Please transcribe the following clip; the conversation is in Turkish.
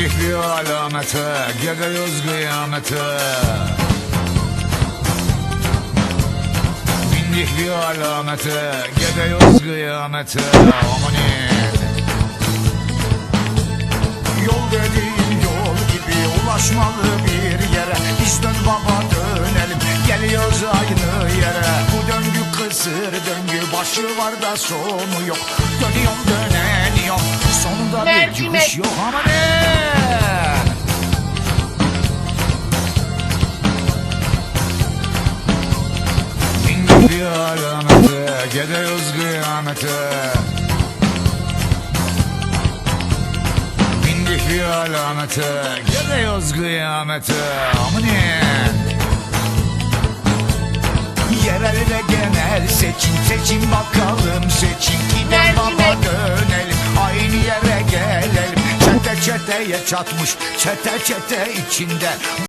alamete Gidiyoruz kıyamete. Bindik bir alamete Gidiyoruz kıyamete. Amanin Yol dediğin yol gibi ulaşmalı bir yere. Biz dön baba dönelim geliyoruz aynı yere. Bu döngü kısır döngü başı var da sonu yok. Dönüyorum döneniyorum sonunda bir çıkış yok. Ama bir alamete gidiyoruz kıyamete. Bindik bir alamete Gidiyoruz kıyamete. Amanin Yerel ve genel seçim Seçim bakalım seçim baba Mercimek. dönelim. Aynı yere gelelim Çete çeteye çatmış Çete çete içinde